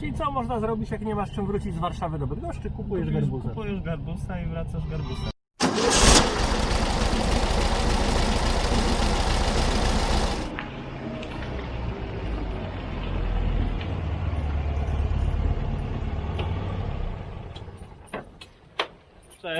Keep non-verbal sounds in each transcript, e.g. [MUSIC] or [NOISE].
Czyli co można zrobić, jak nie masz czym wrócić z Warszawy do Bydgoszczy? Kupujesz garbuza. Kupujesz garbusa i wracasz garbusem.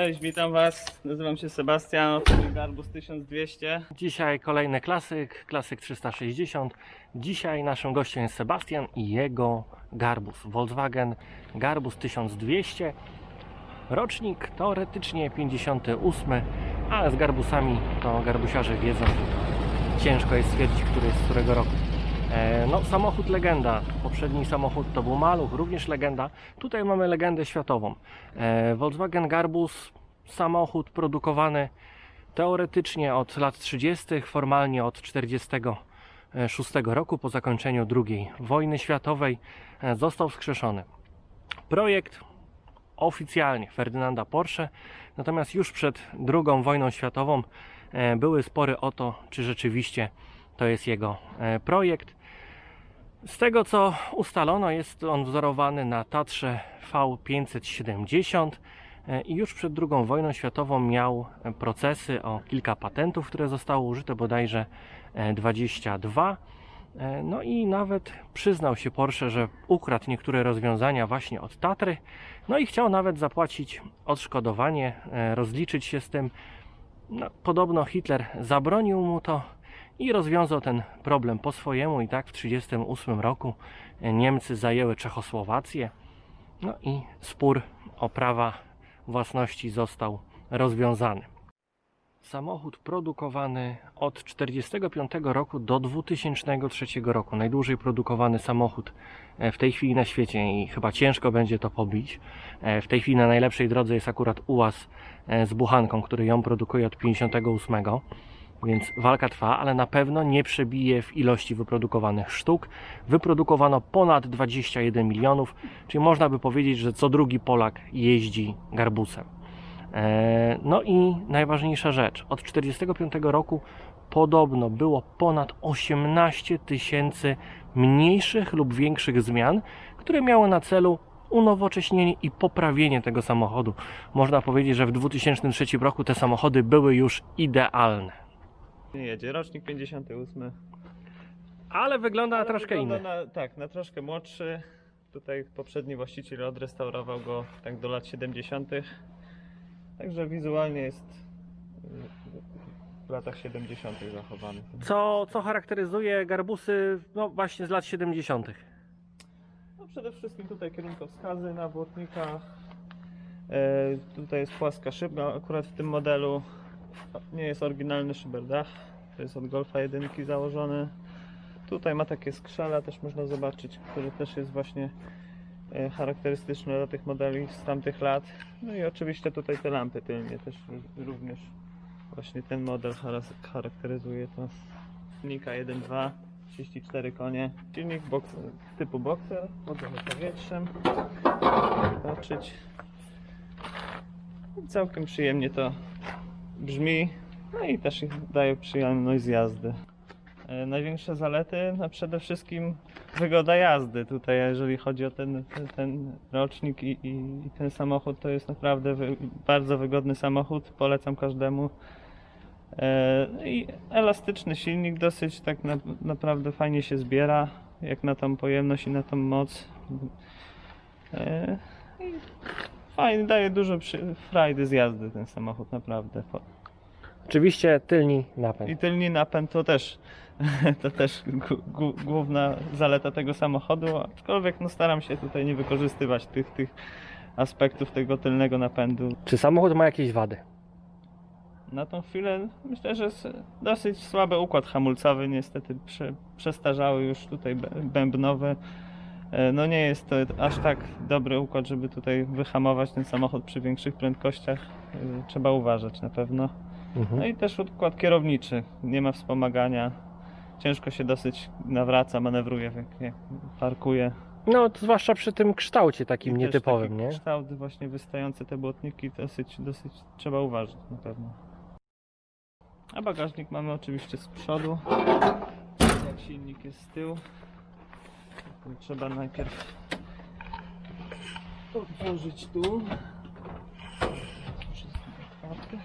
Cześć, witam Was. Nazywam się Sebastian, Garbus 1200. Dzisiaj kolejny klasyk, klasyk 360. Dzisiaj naszym gościem jest Sebastian i jego Garbus. Volkswagen Garbus 1200. Rocznik teoretycznie 58, ale z Garbusami to garbusiarze wiedzą. Ciężko jest stwierdzić, który jest z którego roku. E, No, samochód legenda. Poprzedni samochód to był Maluch, również legenda. Tutaj mamy legendę światową. E, Volkswagen Garbus, samochód produkowany teoretycznie od lat 30., formalnie od 46 roku po zakończeniu II wojny światowej e, został wskrzeszony. Projekt oficjalnie Ferdynanda Porsche, natomiast już przed II wojną światową e, były spory o to, czy rzeczywiście to jest jego e, projekt. Z tego co ustalono, jest on wzorowany na Tatrze V570 e, i już przed II wojną światową miał e, procesy o kilka patentów, które zostały użyte, bodajże e, 22. E, No i nawet przyznał się Porsche, że ukradł niektóre rozwiązania właśnie od Tatry, no i chciał nawet zapłacić odszkodowanie, e, rozliczyć się z tym. No, podobno Hitler zabronił mu to i rozwiązał ten problem po swojemu i tak w 1938 roku e, Niemcy zajęły Czechosłowację. No i spór o prawa własności został rozwiązany. Samochód produkowany od 1945 roku do 2003 roku. Najdłużej produkowany samochód e, w tej chwili na świecie i chyba ciężko będzie to pobić. E, W tej chwili na najlepszej drodze jest akurat UAZ e, z buchanką, który ją produkuje od 58. Więc walka trwa, ale na pewno nie przebije w ilości wyprodukowanych sztuk. Wyprodukowano ponad 21 milionów, czyli można by powiedzieć, że co drugi Polak jeździ garbusem. E, No i najważniejsza rzecz, od 1945 roku podobno było ponad 18 tysięcy mniejszych lub większych zmian, które miały na celu unowocześnienie i poprawienie tego samochodu. Można powiedzieć, że w 2003 roku te samochody były już idealne. Nie jedzie, rocznik 58. Ale wygląda na Ale troszkę wygląda inny. Na, tak, na troszkę młodszy. Tutaj poprzedni właściciel odrestaurował go tak do lat 70. Także wizualnie jest y, w latach 70. zachowany. Co, co charakteryzuje garbusy no właśnie z lat 70. No przede wszystkim tutaj kierunkowskazy na błotnikach. E, tutaj jest płaska szyba akurat w tym modelu. Nie jest oryginalny szyberdach. To jest od Golfa 1 założony. Tutaj ma takie skrzela, też można zobaczyć, które też jest właśnie e, charakterystyczne dla tych modeli z tamtych lat. No i oczywiście tutaj te lampy tylnie też ró- również właśnie ten model charakteryzuje to. Silnika 1.2, 34 konie. Silnik typu boxer, wodzony powietrzem. Zobaczyć. Całkiem przyjemnie to brzmi. No i też daje przyjemność z jazdy. E, Największe zalety, no przede wszystkim wygoda jazdy. Tutaj, jeżeli chodzi o ten, ten, ten rocznik i, i, i ten samochód, to jest naprawdę wy, bardzo wygodny samochód. Polecam każdemu. E, no I elastyczny silnik, dosyć tak na, naprawdę fajnie się zbiera, jak na tą pojemność i na tą moc. E, i Fajnie, daje dużo przy, frajdy z jazdy ten samochód, naprawdę. Oczywiście tylni napęd. I tylny napęd to też, [LAUGHS] to też główna zaleta tego samochodu, aczkolwiek no staram się tutaj nie wykorzystywać tych, tych aspektów tego tylnego napędu. Czy samochód ma jakieś wady? Na tą chwilę myślę, że jest dosyć słaby układ hamulcowy, niestety prze, przestarzały już tutaj bę- bębnowy. E, No nie jest to aż tak dobry układ, żeby tutaj wyhamować ten samochód przy większych prędkościach. E, Trzeba uważać na pewno. Mhm. No i też układ kierowniczy. Nie ma wspomagania. Ciężko się dosyć nawraca, manewruje, jak, parkuje. No, zwłaszcza przy tym kształcie takim I nietypowym, taki nie? Kształt właśnie wystające te błotniki dosyć, dosyć trzeba uważać na pewno. A bagażnik mamy oczywiście z przodu. Jak silnik jest z tyłu. Trzeba najpierw otworzyć tu. Wszystko otwarte.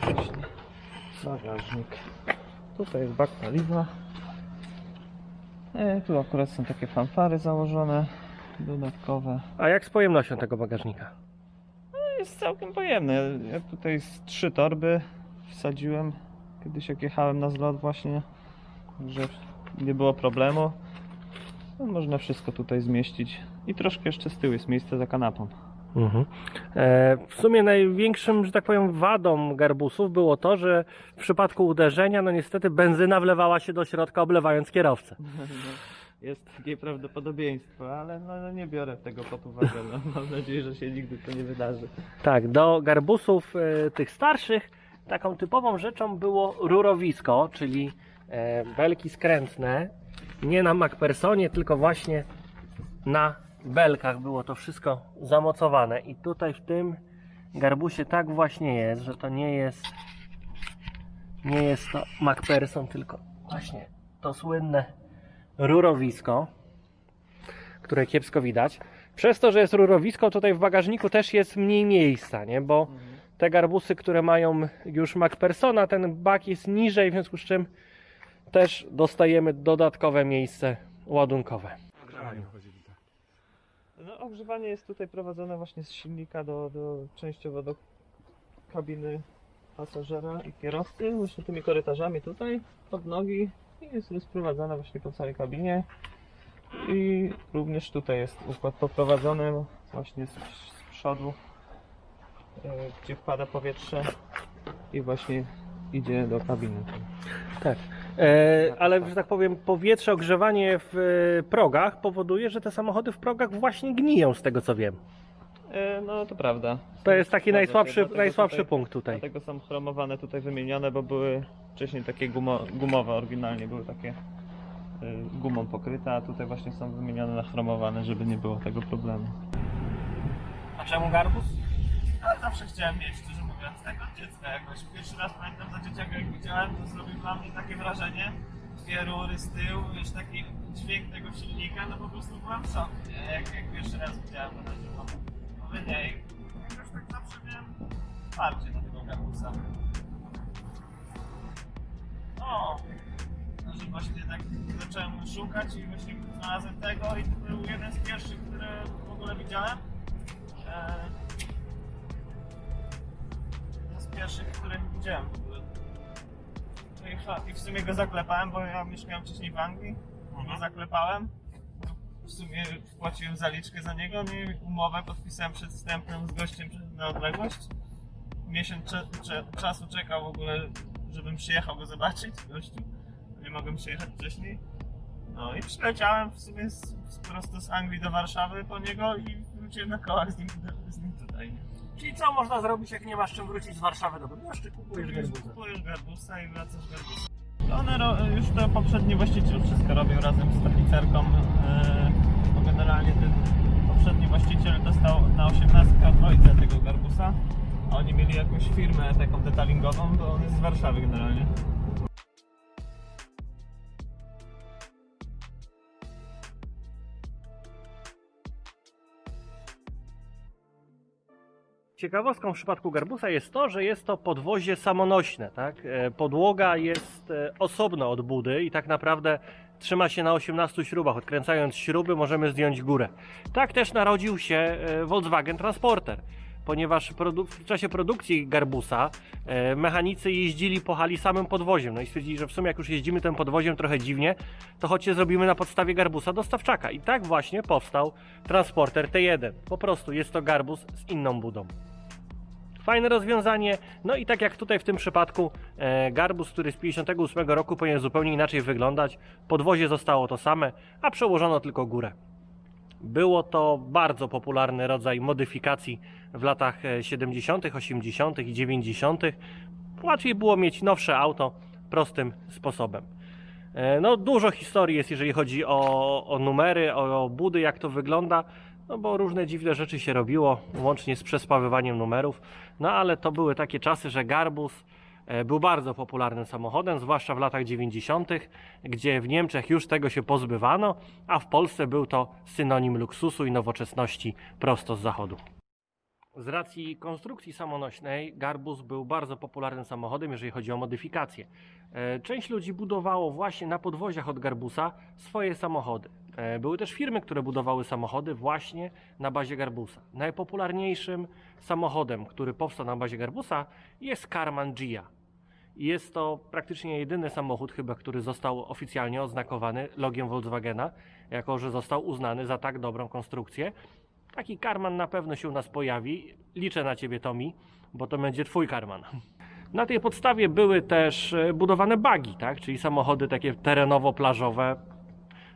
Właśnie Bagażnik. Tutaj jest bak paliwa. E, tu akurat są takie fanfary założone, dodatkowe. A jak z pojemnością tego bagażnika? Jest całkiem pojemny. Ja tutaj z trzy torby wsadziłem. Kiedyś jak jechałem na zlot właśnie, że nie było problemu. No, można wszystko tutaj zmieścić. I troszkę jeszcze z tyłu jest miejsce za kanapą. Mhm. E, w sumie największym, że tak powiem, wadą garbusów było to, że w przypadku uderzenia, no niestety benzyna wlewała się do środka, oblewając kierowcę. [LAUGHS] Jest takie prawdopodobieństwo, ale no, no nie biorę tego pod uwagę. No, [LAUGHS] mam nadzieję, że się nigdy to nie wydarzy. Tak, do garbusów e, tych starszych taką typową rzeczą było rurowisko, czyli belki skrętne. Nie na MacPhersonie, tylko właśnie na belkach było to wszystko zamocowane. I tutaj w tym garbusie tak właśnie jest, że to nie jest nie jest to MacPherson, tylko właśnie to słynne rurowisko, które kiepsko widać. Przez to, że jest rurowisko, tutaj w bagażniku też jest mniej miejsca, nie? Bo te garbusy, które mają już MacPhersona, ten bak jest niżej, w związku z czym też dostajemy dodatkowe miejsce ładunkowe. No, ogrzewanie jest tutaj prowadzone właśnie z silnika do, do częściowo do kabiny pasażera i kierowcy, właśnie tymi korytarzami tutaj pod nogi i jest rozprowadzane właśnie po całej kabinie. I również tutaj jest układ poprowadzony właśnie z, z przodu, e, gdzie wpada powietrze i właśnie idzie do kabiny. Tak. E, ale, że tak powiem, powietrze, ogrzewanie w e, progach powoduje, że te samochody w progach właśnie gniją, z tego co wiem. E, no to prawda. To jest taki Zgadza się, najsłabszy, dlatego najsłabszy tutaj- punkt tutaj. Dlatego są chromowane tutaj wymienione, bo były wcześniej takie gumo, gumowe oryginalnie, były takie gumą pokryte, a tutaj właśnie są wymienione na chromowane, żeby nie było tego problemu. A czemu garbus? Ja zawsze chciałem mieć, od dziecka jakoś. Pierwszy raz pamiętam za dzieciaka jak widziałem, to zrobił dla mnie takie wrażenie. Dwie rury z tyłu, wiesz, taki dźwięk tego silnika, no po prostu byłem w? Jak, jak pierwszy raz widziałem to na żywo. Mówię, nie, jakoś tak zawsze miałem parcie na tego garbusa. O! Że właśnie tak zacząłem szukać i właśnie znalazłem tego i to był jeden z pierwszych, które w ogóle widziałem. Eee, pierwszych, które widziałem w ogóle. No i, fa- I w sumie go zaklepałem, bo ja mieszkałem wcześniej w Anglii. Go zaklepałem. W sumie wpłaciłem zaliczkę za niego, no i umowę podpisałem przed wstępem z gościem na odległość. Miesiąc cze- cze- czasu czekał w ogóle, żebym przyjechał go zobaczyć, gościu. Nie mogłem przyjechać wcześniej. No i przyleciałem w sumie z, z, prosto z Anglii do Warszawy po niego i wróciłem na kołach z nim, z nim tutaj. Czyli co można zrobić, jak nie masz czym wrócić z Warszawy do Bydgoszczy? Kupujesz Kupujesz, garbusa. kupujesz garbusa i wracasz garbusa. One ro, już to poprzedni właściciel wszystko robił razem z tapicerką, yy, bo generalnie ten poprzedni właściciel dostał na 18 od ojca tego garbusa, a oni mieli jakąś firmę taką detalingową, bo on jest z Warszawy generalnie. Ciekawostką w przypadku garbusa jest to, że jest to podwozie samonośne. Tak? E, Podłoga jest e, osobno od budy i tak naprawdę trzyma się na 18 śrubach. Odkręcając śruby możemy zdjąć górę. Tak też narodził się e, Volkswagen Transporter. Ponieważ w czasie produkcji garbusa e, mechanicy jeździli po hali samym podwoziem. No i stwierdzili, że w sumie jak już jeździmy tym podwoziem trochę dziwnie, to chodźcie zrobimy na podstawie garbusa dostawczaka. I tak właśnie powstał Transporter T1. Po prostu jest to garbus z inną budą. Fajne rozwiązanie. No i tak jak tutaj w tym przypadku, e, garbus, który z 58 roku powinien zupełnie inaczej wyglądać. Podwozie zostało to same, a przełożono tylko górę. Było to bardzo popularny rodzaj modyfikacji w latach e, 70., 80. i 90. Łatwiej było mieć nowsze auto prostym sposobem. E, No, dużo historii jest, jeżeli chodzi o, o numery, o, o budy, jak to wygląda. No bo różne dziwne rzeczy się robiło, łącznie z przespawywaniem numerów. No ale to były takie czasy, że Garbus E, Był bardzo popularnym samochodem, zwłaszcza w latach 90., gdzie w Niemczech już tego się pozbywano, a w Polsce był to synonim luksusu i nowoczesności prosto z zachodu. Z racji konstrukcji samonośnej Garbus był bardzo popularnym samochodem, jeżeli chodzi o modyfikację. E, Część ludzi budowało właśnie na podwoziach od Garbusa swoje samochody. E, Były też firmy, które budowały samochody właśnie na bazie Garbusa. Najpopularniejszym samochodem, który powstał na bazie Garbusa jest Karman Gia. Jest to praktycznie jedyny samochód chyba, który został oficjalnie oznakowany logiem Volkswagena, jako że został uznany za tak dobrą konstrukcję. Taki karman na pewno się u nas pojawi. Liczę na ciebie, Tomi, bo to będzie twój karman. Na tej podstawie były też e, budowane bagi, tak? czyli samochody takie terenowo-plażowe.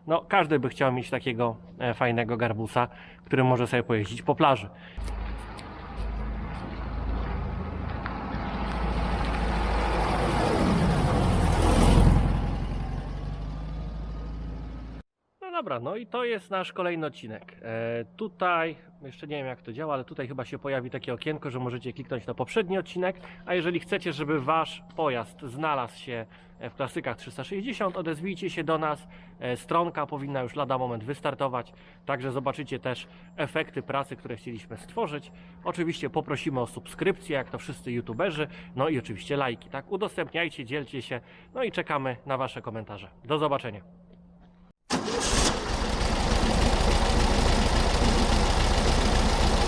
No, każdy by chciał mieć takiego e, fajnego garbusa, który może sobie pojeździć po plaży. Dobra, no i to jest nasz kolejny odcinek. E, tutaj, jeszcze nie wiem jak to działa, ale tutaj chyba się pojawi takie okienko, że możecie kliknąć na poprzedni odcinek, a jeżeli chcecie, żeby wasz pojazd znalazł się w klasykach 360, odezwijcie się do nas. E, stronka powinna już lada moment wystartować, także zobaczycie też efekty pracy, które chcieliśmy stworzyć. Oczywiście poprosimy o subskrypcję, jak to wszyscy youtuberzy, no i oczywiście lajki, tak? Udostępniajcie, dzielcie się, no i czekamy na wasze komentarze. Do zobaczenia.